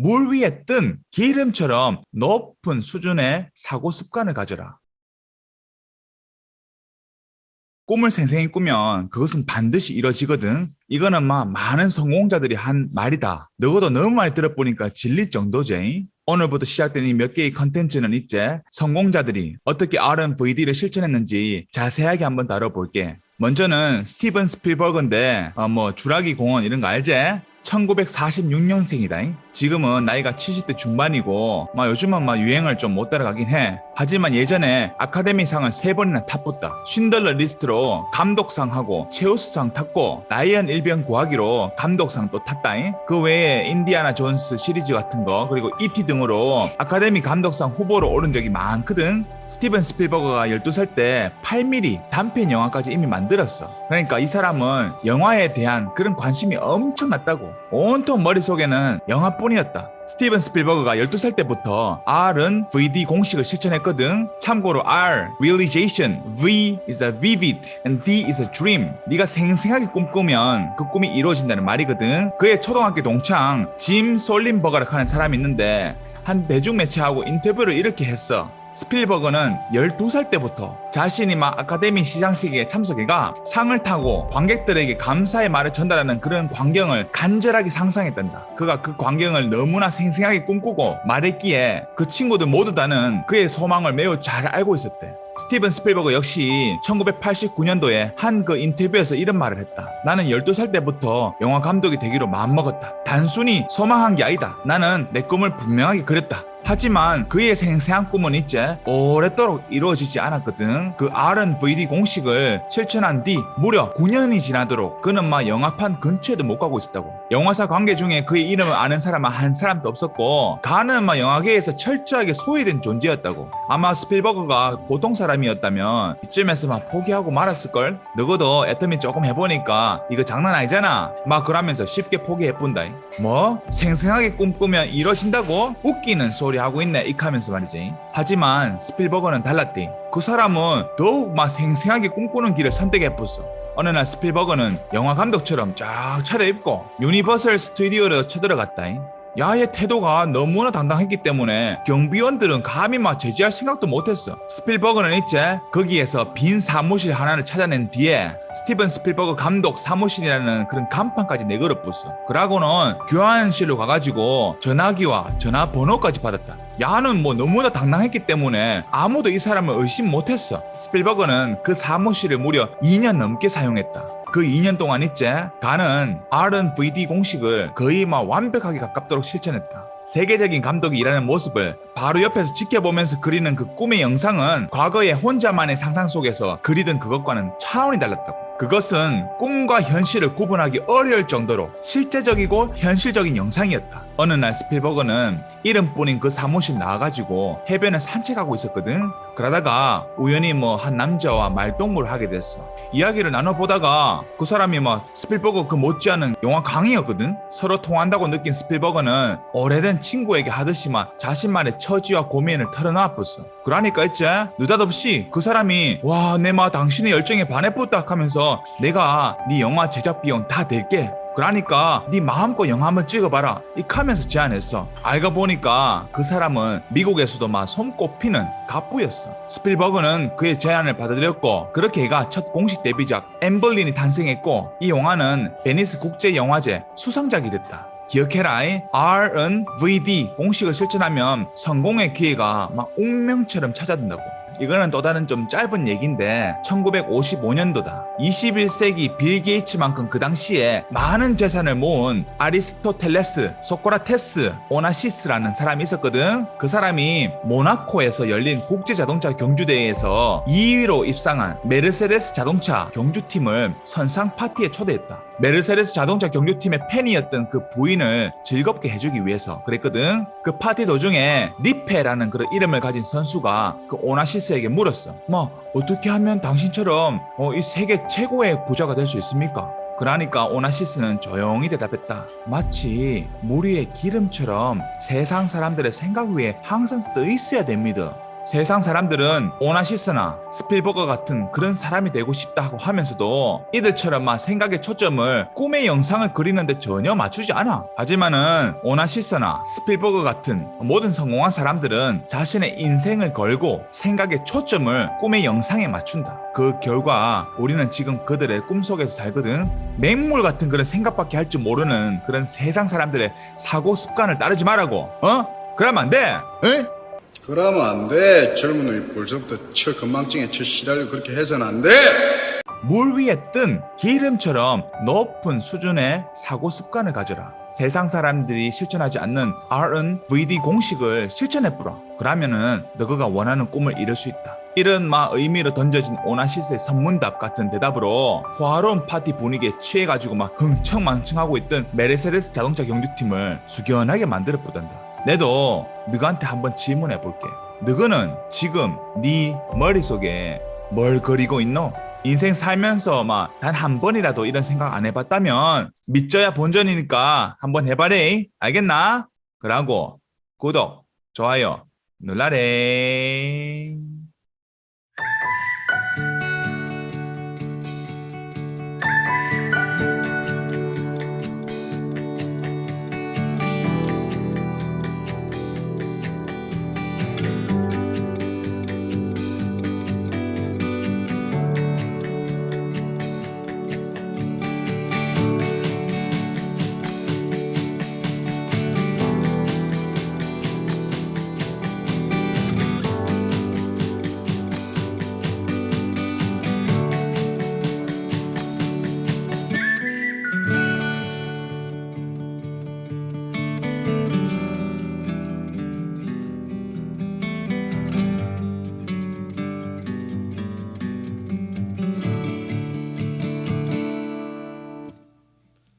물 위에 뜬 기름처럼 높은 수준의 사고 습관을 가져라. 꿈을 생생히 꾸면 그것은 반드시 이뤄지거든. 이거는 막 많은 성공자들이 한 말이다. 너도 너무 많이 들어보니까 질릴 정도지. 오늘부터 시작된 이몇 개의 컨텐츠는 이제 성공자들이 어떻게 RNVD를 실천했는지 자세하게 한번 다뤄볼게. 먼저는 스티븐 스필버그인데 어, 뭐 주라기 공원 이런 거 알지? 1946년생이다. 지금은 나이가 70대 중반이고 막 요즘은 막 유행을 좀 못 따라가긴 해. 하지만 예전에 아카데미상을 세 번이나 탔었다. 쉰들러 리스트로 감독상하고 체우스상 탔고 라이언 일병 구하기로 감독상 또 탔다. 그 외에 인디아나 존스 시리즈 같은 거 그리고 E.T. 등으로 아카데미 감독상 후보로 오른 적이 많거든. 스티븐 스필버거가 12살 때 8mm 단편 영화까지 이미 만들었어. 그러니까 이 사람은 영화에 대한 그런 관심이 엄청 났다고. 온통 머릿속에는 영화뿐 이었다. 스티븐 스필버그가 12살 때부터 R은 VD 공식을 실천했거든. 참고로 R, realization, V is a vivid, and D is a dream. 네가 생생하게 꿈꾸면 그 꿈이 이루어진다는 말이거든. 그의 초등학교 동창 짐 솔린버거라고 하는 사람이 있는데 한 대중 매체하고 인터뷰를 이렇게 했어. 스필버그는 12살 때부터 자신이 막 아카데미 시상식에 참석해가 상을 타고 관객들에게 감사의 말을 전달하는 그런 광경을 간절하게 상상했단다. 그가 그 광경을 너무나 생생하게 꿈꾸고 말했기에 그 친구들 모두 다는 그의 소망을 매우 잘 알고 있었대. 스티븐 스필버그 역시 1989년도에 한 그 인터뷰에서 이런 말을 했다. 나는 12살 때부터 영화 감독이 되기로 마음먹었다. 단순히 소망한 게 아니다. 나는 내 꿈을 분명하게 그렸다. 하지만 그의 생생한 꿈은 이제 오랫도록 이루어지지 않았거든. 그 R은 VD 공식을 실천한 뒤 무려 9년이 지나도록 그는 막 영화판 근처에도 못 가고 있었다고. 영화사 관계 중에 그의 이름을 아는 사람은 한 사람도 없었고 가는 막 영화계에서 철저하게 소외된 존재였다고. 아마 스필버그가 보통 사람이었다면 이쯤에서 막 포기하고 말았을걸? 너도 애터미 조금 해보니까 이거 장난 아니잖아. 막 그러면서 쉽게 포기해본다. 뭐? 생생하게 꿈꾸면 이뤄진다고? 웃기는 소리 하고 있네 익하면서 말이지. 하지만 스필버거는 달랐대. 그 사람은 더욱 막 생생하게 꿈꾸는 길을 선택해봤어. 어느 날 스필버거는 영화 감독처럼 쫙 차려입고 유니버설 스튜디오로 쳐들어갔다. 야의 태도가 너무나 당당했기 때문에 경비원들은 감히 막 제지할 생각도 못했어. 스필버그는 이제 거기에서 빈 사무실 하나를 찾아낸 뒤에 스티븐 스필버그 감독 사무실이라는 그런 간판까지 내걸어붙어. 그러고는 교환실로 가가지고 전화기와 전화번호까지 받았다. 야는 뭐 너무나 당당했기 때문에 아무도 이 사람을 의심 못했어. 스필버그는 그 사무실을 무려 2년 넘게 사용했다. 그 2년 동안 있제 가는 R&VD 공식을 거의 막 완벽하게 가깝도록 실천했다. 세계적인 감독이 일하는 모습을 바로 옆에서 지켜보면서 그리는 그 꿈의 영상은 과거의 혼자만의 상상 속에서 그리던 그것과는 차원이 달랐다고. 그것은 꿈과 현실을 구분하기 어려울 정도로 실제적이고 현실적인 영상이었다. 어느 날 스필버그는 이름뿐인 그 사무실 나와가지고 해변을 산책하고 있었거든. 그러다가 우연히 뭐 한 남자와 말동무를 하게 됐어. 이야기를 나눠보다가 그 사람이 막 스필버그 그 못지않은 영화 강의였거든. 서로 통한다고 느낀 스필버그는 오래된 친구에게 하듯이 막 자신만의 처지와 고민을 털어놓았었어. 그러니까 이제 느닷없이 그 사람이 와 내 마 당신의 열정에 반해pos다 하면서 내가 네 영화 제작 비용 다 댈게. 그러니까 네 마음껏 영화 한번 찍어봐라 이카면서 제안했어 알고 보니까 그 사람은 미국에서도 막 손꼽히는 갑부였어 스필버그는 그의 제안을 받아들였고 그렇게 해가 첫 공식 데뷔작 엠벌린이 탄생했고 이 영화는 베니스 국제영화제 수상작이 됐다 기억해라. R은 VD 공식을 실천하면 성공의 기회가 막 운명처럼 찾아든다고. 이거는 또 다른 좀 짧은 얘기인데 1955년도다. 21세기 빌 게이츠만큼 그 당시에 많은 재산을 모은 아리스토텔레스, 소크라테스, 오나시스라는 사람이 있었거든. 그 사람이 모나코에서 열린 국제 자동차 경주대회에서 2위로 입상한 메르세데스 자동차 경주팀을 선상 파티에 초대했다. 메르세데스 자동차 경주팀의 팬이었던 그 부인을 즐겁게 해주기 위해서 그랬거든. 그 파티 도중에 리페라는 그런 이름을 가진 선수가 그 오나시스에게 물었어. 뭐 어떻게 하면 당신처럼 어, 이 세계 최고의 부자가 될 수 있습니까? 그러니까 오나시스는 조용히 대답했다. 마치 물 위의 기름처럼 세상 사람들의 생각 위에 항상 떠 있어야 됩니다. 세상 사람들은 오나시스나 스필버거 같은 그런 사람이 되고 싶다 하고 하면서도 이들처럼 막 생각의 초점을 꿈의 영상을 그리는데 전혀 맞추지 않아. 하지만은 오나시스나 스필버거 같은 모든 성공한 사람들은 자신의 인생을 걸고 생각의 초점을 꿈의 영상에 맞춘다. 그 결과 우리는 지금 그들의 꿈속에서 살거든. 맹물 같은 그런 생각밖에 할 줄 모르는 그런 세상 사람들의 사고 습관을 따르지 말라고. 어? 그러면 안 돼. 에? 그러면 안 돼. 젊은 놈이 벌써부터 처 건망증에 처 시달려 그렇게 해서는 안 돼. 물 위에 뜬 기름처럼 높은 수준의 사고 습관을 가져라. 세상 사람들이 실천하지 않는 R&VD 공식을 실천해 보라. 그러면은 너가 원하는 꿈을 이룰 수 있다. 이런 마 의미로 던져진 오나시스의 선문답 같은 대답으로 호화로운 파티 분위기에 취해가지고 막 흥청망청하고 있던 메르세데스 자동차 경주팀을 숙연하게 만들어 보단다. 내도 너한테 한번 질문해 볼게. 너는 지금 네 머릿속에 뭘 그리고 있노? 인생 살면서 막 단 한 번이라도 이런 생각 안 해봤다면 믿져야 본전이니까 한번 해봐래 알겠나? 그러고 구독 좋아요 눌러래